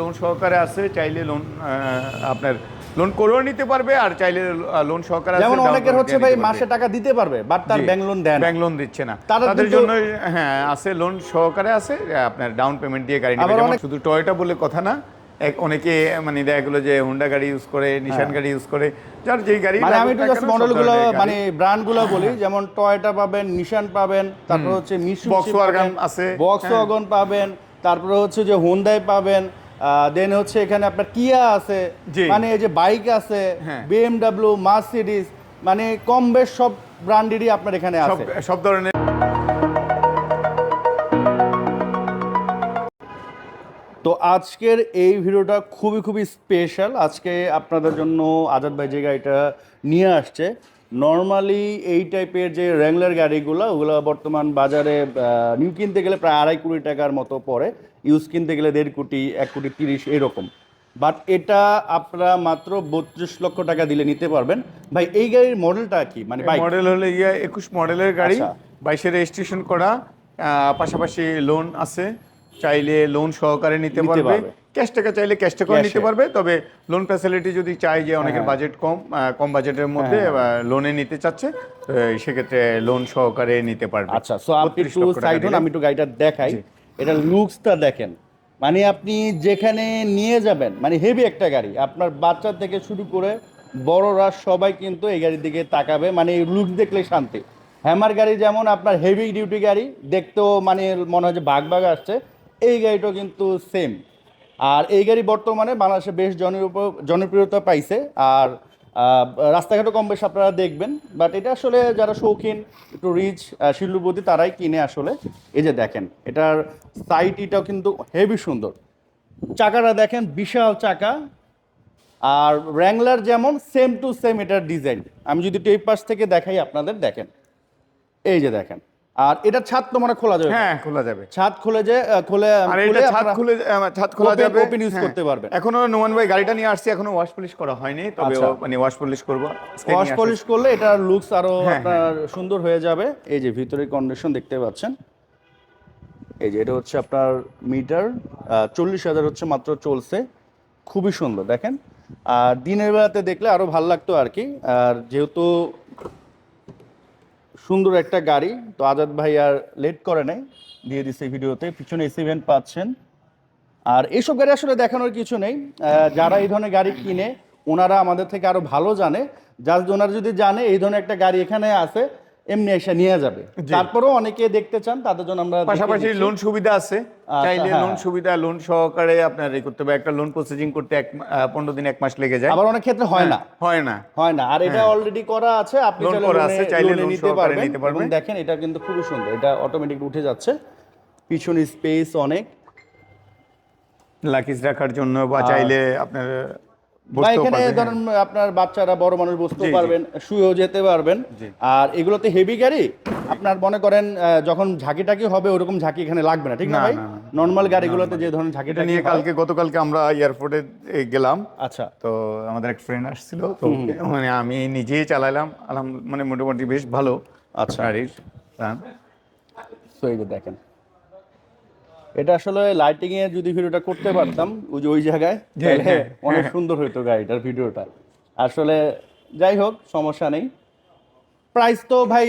Loan সহকারে আছে চাইলে লোন আপনার লোন করেও নিতে পারবে আর চাইলে লোন সহকারে যেমন অনেকের হচ্ছে ভাই মাসে টাকা দিতে পারবে বাট তার ব্যাংক লোন দেন। ব্যাংক লোন দিচ্ছে না। তাদের জন্য হ্যাঁ আছে লোন সহকারে আছে আপনার ডাউন পেমেন্ট দিয়ে গাড়ি নেবে। শুধু টয়োটা বলে কথা না এক অনেকে মানে দেখা গেলো যে হুন্ডা গাড়ি ইউজ করে নিশান গাড়ি ইউজ করে যার যেই গাড়ি হ্যাঁ। মানে আমি একটু জাস্ট মডেলগুলো মানে ব্র্যান্ডগুলো বলি যেমন টয়োটা পাবেন নিশান পাবেন তারপর হচ্ছে Volkswagen পাবেন, আছে, Volkswagen পাবেন তারপরে হচ্ছে যে হোন্ডাই পাবেন দেন হচ্ছে এখানে আপনার কিয়া আছে। মানে এই যে বাইক আছে হ্যাঁ। বিএমডব্লিউ মার্সিডিজ মানে কম বেশ সব ব্র্যান্ডেরই আপনার এখানে আছে সব ধরনের তো আজকের এই ভিডিওটা খুবই খুবই স্পেশাল আজকে আপনাদের জন্য আজাদ ভাই যে গাড়িটা নিয়ে আসছে নর্মালি এই টাইপের যে র্যাংলার গাড়িগুলো ওগুলো বর্তমান বাজারে নিউ কিনতে গেলে প্রায় আড়াই কোটি টাকার মতো পড়ে। ইউজ কিনতে গেলে দেড় কোটি এক কোটি তিরিশ এরকম। বাট এটা আপনারা মাত্র বত্রিশ লক্ষ টাকা দিলে নিতে পারবেন। ভাই এই গাড়ির মডেলটা কি? মানে মডেল হলো ইয়া একুশ মডেলের গাড়ি আচ্ছা। বাইশে রেজিস্ট্রেশন করা আহ, পাশাপাশি লোন আছে। চাইলে লোন সহকারে নিতে পারবে। ক্যাশ টাকা চাইলে ক্যাশ টাকাও নিতে পারবে তবে লোন ফ্যাসিলিটি যদি চাই যে অনেকের হ্যাঁ। বাজেট কম কম বাজেটের মধ্যে লোনে নিতে চাচ্ছে সেক্ষেত্রে লোন সহকারে নিতে পারবে। আচ্ছা সো আপনি একটু সাইড হন আমি একটু গাড়িটা দেখাই। এটা লুকসটা দেখেন। মানে আপনি যেখানে নিয়ে যাবেন মানে হেভি একটা গাড়ি আপনার বাচ্চা থেকে শুরু করে বড়রা সবাই কিন্তু এই গাড়ির দিকে তাকাবে মানে লুকস দেখলে শান্তি। হ্যামার গাড়ি যেমন আপনার হেভি ডিউটি গাড়ি দেখতেও মানে মনে হয় যে বাঘ বাঘ আসছে এই গাড়িটাও কিন্তু সেম আর এই গাড়ি বর্তমানে বাংলাদেশে বেশ জনপ্রিয়- জনপ্রিয়তা পাইছে। আর রাস্তাঘাটও কম বেশ আপনারা দেখবেন। বাট এটা আসলে যারা শৌখিন, একটু রিচ শিল্লুপতি তারাই কিনে আসলে। এই যে দেখেন, এটার সাইট এটাও কিন্তু হেভি সুন্দর। চাকাটা দেখেন, বিশাল চাকা। আর র্যাংলার যেমন সেম টু সেম এটার ডিজাইন আমি যদি এই পাশ থেকে দেখাই আপনাদের, দেখেন। এই যে দেখেন। আর এটা ছাদ তো মানে খোলা যাবে। হ্যাঁ খোলা যাবে। ছাদ খুলে যে খুলে আর খুলে এটা ছাদ খুলে ছাদ খোলা যাবে। open use হ্যাঁ। করতে পারবে এখনও নোমান ভাই গাড়িটা নিয়ে আসছি এখনও ওয়াশ পলিশ করা হয়নি তবে আচ্ছা। মানে ওয়াশ পলিশ করব। ওয়াশ পলিশ করলে এটার লুকস আরও হ্যাঁ, আপনার সুন্দর হয়ে যাবে। এই যে ভিতরে কন্ডিশন দেখতে পাচ্ছেন। এই যে এটা হচ্ছে আপনার মিটার চল্লিশ হাজার হচ্ছে মাত্র চলছে। খুবই সুন্দর দেখেন। আর দিনের বেলাতে দেখলে আরও ভালো লাগতো আর কি। আর যেহেতু সুন্দর একটা গাড়ি। তো আজাদ ভাই আর লেট করে নাই, দিয়ে দিচ্ছে ভিডিওতে। পিছনে এসি ভ্যান পাচ্ছেন। আর এইসব গাড়ি আসলে দেখানোর কিছু নেই। যারা এই ধরনের গাড়ি কিনে, ওনারা আমাদের থেকে আরও ভালো জানে। জাস্ট ওনারা যদি জানে, এই ধরনের একটা গাড়ি এখানে আছে এমনি এসে নিয়ে যাবে। তারপরেও অনেকে দেখতে চান তাদের জন্য আমরা পাশাপাশি লোন সুবিধা আছে। চাইলে হ্যাঁ। লোন সুবিধা লোন সহকারে আপনার এই করতে হবে। একটা লোন প্রসেসিং করতে এক পনেরো দিন এক মাস লেগে যায়। আবার অনেক ক্ষেত্রে হয় না। হয় না। হয় না। আর এটা অলরেডি করা আছে আপনি চাইলে লোনে- চাইলে নিতে পারবেন। নিতে পারবেন। এবং দেখেন এটা কিন্তু খুবই সুন্দর। এটা অটোমেটিক উঠে যাচ্ছে। পিছনে স্পেস অনেক। লাকিজ রাখার জন্য বা চাইলে আপনার বা এখানে পারবে, হ্যাঁ। ধরেন আপনার বাচ্চারা বড় মানুষ বসতে জি, জি। পারবেন শুয়েও যেতে পারবেন আর এগুলোতে হেভি গাড়ি আপনার মনে করেন যখন ঝাঁকি টাকি হবে ওরকম ঝাঁকি এখানে লাগবে না ঠিক না ভাই। নর্মাল গাড়িগুলোতে যে ধরনের ঝাঁকিটা নিয়ে কালকে গতকালকে আমরা এয়ারপোর্টে গেলাম আচ্ছা তো আমাদের এক ফ্রেন্ড আসছিল তো মানে আমি নিজেই চালাইলাম আলহাম মানে মোটামুটি বেশ ভালো আচ্ছা। গাড়ির তো এই যে দেখেন এটা আসলে লাইটিং এ যদি ভিডিওটা করতে পারতাম ওই যে ওই জায়গায় হ্যাঁ, অনেক সুন্দর হতো গাড়িটার ভিডিওটা। আসলে যাই হোক সমস্যা নেই। প্রাইস তো ভাই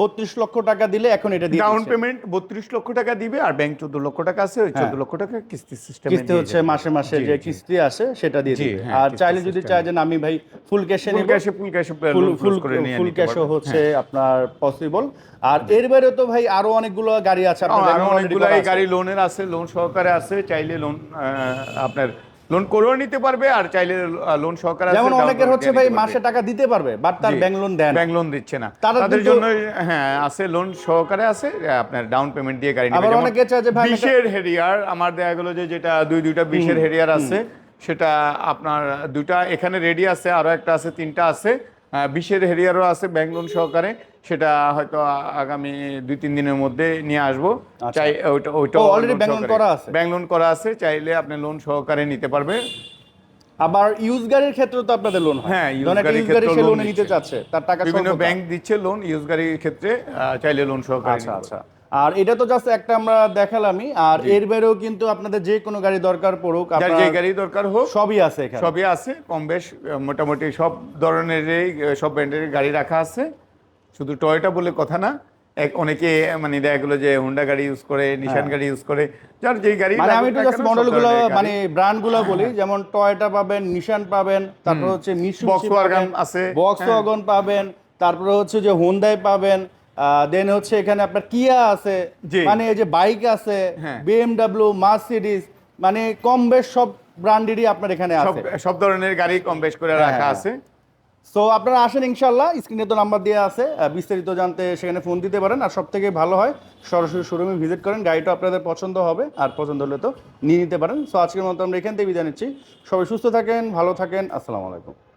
বত্রিশ লক্ষ টাকা দিলে এখন এটা দিয়ে ডাউন পেমেন্ট বত্রিশ লক্ষ টাকা দিবে আর ব্যাংক চোদ্দ লক্ষ টাকা আছে ওই চোদ্দ লক্ষ টাকা কিস্তি সিস্টেম কিস্তি হচ্ছে মাসে মাসে যে কিস্তি আসে সেটা দিয়ে দিবে। হ্যাঁ, আর চাইলে যদি চাই যে আমি ভাই ফুল ক্যাশে ফুল ক্যাশে ফুল ক্যাশে ফুল ফুল করে নিয়ে ফুল নিতে ক্যাশও হচ্ছে আপনার পসিবল আর এর বাইরে তো ভাই আরও অনেকগুলো গাড়ি আছে হ্যাঁ, already অনেকগুলো গাড়ি লোনের আছে লোন সহকারে আছে চাইলে লোন আপনার লোন করেও নিতে পারবে আর চাইলে লোন সহকারে যেমন অনেকের হচ্ছে ভাই মাসে টাকা দিতে পারবে বাট তার ব্যাংক লোন দেন। ব্যাংক লোন দিচ্ছে না। তাদের জন্য হ্যাঁ আছে লোন সহকারে আছে আপনার ডাউন পেমেন্ট দিয়ে গাড়ি নেবে। অনেকে চায় যে ভাই বিশের হেরিয়ার আমার দেয়া গেল যে যেটা দুই দুইটা বিশের হেরিয়ার আছে সেটা আপনার দুইটা এখানে রেডি আছে আরও একটা আছে তিনটা আছে। বিশের হেরিয়ারও আছে ব্যাংক লোন সহকারে। সেটা হয়তো আগামী দুই তিন দিনের মধ্যে নিয়ে আসব। চাই ওইটা ওইটা অলরেডি ব্যাংক লোন করা আছে? ব্যাংক লোন করা আছে চাইলে আপনি লোন সহকারে নিতে পারবে। আবার ইউজ গাড়ির ক্ষেত্রে তো আপনাদের লোন হয়। ইউজ গাড়ির ক্ষেত্রে লোনে নিতে। চাচ্ছে তার টাকা বিভিন্ন ব্যাংক দিচ্ছে লোন ইউজ গাড়ির ক্ষেত্রে চাইলে লোন সহকারে আচ্ছা আচ্ছা। আর এটা তো জাস্ট একটা আমরা দেখালামই আর এর বাইরেও কিন্তু আপনাদের যে কোনো গাড়ি দরকার পড়ুক আপনার যে গাড়ি দরকার হোক সবই আছে এখানে। সবই আছে কম বেশ মোটামুটি সব ধরনেরই সব ব্র্যান্ডের গাড়ি রাখা আছে। শুধু টয়টা বলে কথা না এক অনেকে মানে দেখা গেলো যে হুন্ডা গাড়ি ইউজ করে নিশান গাড়ি ইউজ করে যার যেই গাড়ি মানে আমি একটু জাস্ট মডেলগুলো মানে ব্র্যান্ডগুলো বলি যেমন টয়োটা পাবেন নিশান পাবেন তারপর হচ্ছে Volkswagen পাবেন আছে, বক্স ওয়াগন পাবেন তারপরে হচ্ছে যে হোন্ডাই পাবেন দেন হচ্ছে এখানে আপনার কিয়া আছে। মানে এই যে বাইক আছে হ্যাঁ। বিএমডব্লিউ মার্সিডিজ মানে কম বেশ সব ব্র্যান্ডেরই আপনার এখানে আছে সব ধরনের গাড়ি কম বেশ করে রাখা হ্যাঁ। আছে সো আপনারা আসেন ইনশাল্লাহ স্ক্রিনে তো নাম্বার দেওয়া আছে বিস্তারিত জানতে সেখানে ফোন দিতে পারেন আর সব থেকে ভালো হয় সরাসরি শোরুমে ভিজিট করেন গাড়িটা আপনাদের পছন্দ হবে আর পছন্দ হলে তো নিয়ে নিতে পারেন সো আজকের মতো আমরা এখান থেকে বিদায় নিচ্ছি সবাই সুস্থ থাকেন ভালো থাকেন আসসালামু আলাইকুম